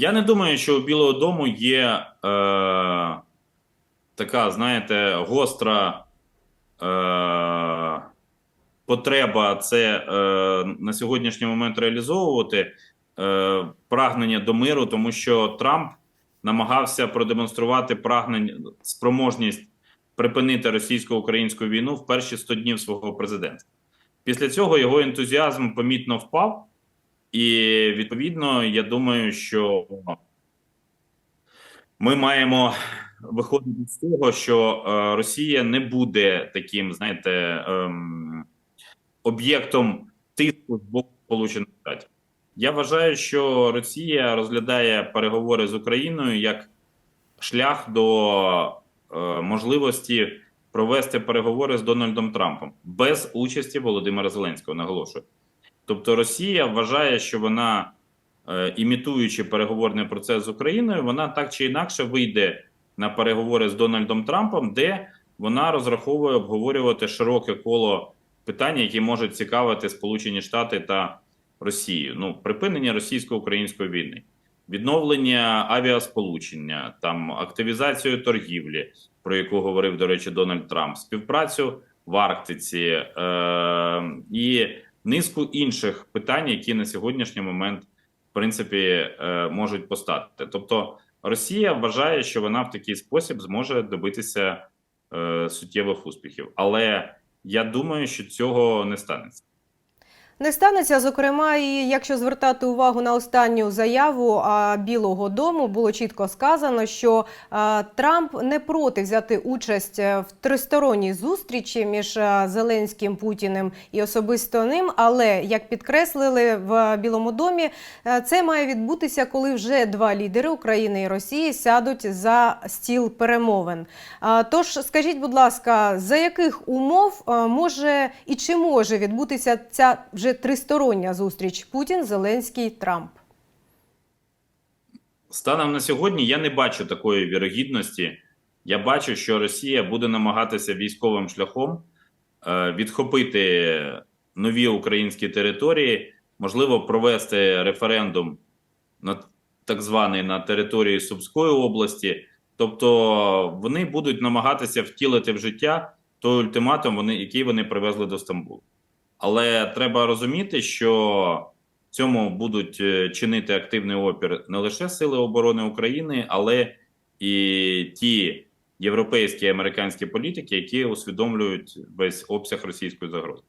Я не думаю, що у Білого Дому є е, така, знаєте, гостра е, потреба це е, на сьогоднішній момент реалізовувати е, прагнення до миру, тому що Трамп намагався продемонструвати прагнення спроможність припинити російсько-українську війну в перші 100 днів свого президентства. Після цього його ентузіазм помітно впав. І відповідно, я думаю, що ми маємо виходити з того, що е, Росія не буде таким, знаєте, ем, об'єктом тиску з боку Сполучених Штатів. Я вважаю, що Росія розглядає переговори з Україною як шлях до е, можливості провести переговори з Дональдом Трампом без участі Володимира Зеленського. Наголошую. Тобто Росія вважає, що вона, е, імітуючи переговорний процес з Україною, вона так чи інакше вийде на переговори з Дональдом Трампом, де вона розраховує обговорювати широке коло питань, які можуть цікавити Сполучені Штати та Росію. Ну, припинення російсько-української війни, відновлення авіасполучення, там активізацію торгівлі, про яку говорив, до речі, Дональд Трамп, співпрацю в Арктиці е- і низку інших питань, які на сьогоднішній момент, в принципі, е, можуть постати. Тобто, Росія вважає, що вона в такий спосіб зможе добитися е, суттєвих успіхів, але я думаю, що цього не станеться. Не станеться, зокрема, і якщо звертати увагу на останню заяву Білого Дому, було чітко сказано, що Трамп не проти взяти участь е, в тристоронній зустрічі між Зеленським Путіним і особисто ним. Але як підкреслили в Білому домі, е, це має відбутися, коли вже два лідери України і Росії сядуть за стіл перемовин. Тож скажіть, будь ласка, за яких умов може і чи може відбутися ця вже тристороння зустріч Путін, Зеленський, Трамп? Станом на сьогодні я не бачу такої вірогідності. Я бачу, що Росія буде намагатися військовим шляхом е, відхопити нові українські території, можливо, провести референдум на так званий на території Сумської області. Тобто вони будуть намагатися втілити в життя той ультиматум, вони, який вони привезли до Стамбулу. Але треба розуміти, що цьому будуть е, чинити активний опір не лише Сили оборони України, але і ті європейські і американські політики, які усвідомлюють весь обсяг російської загрози.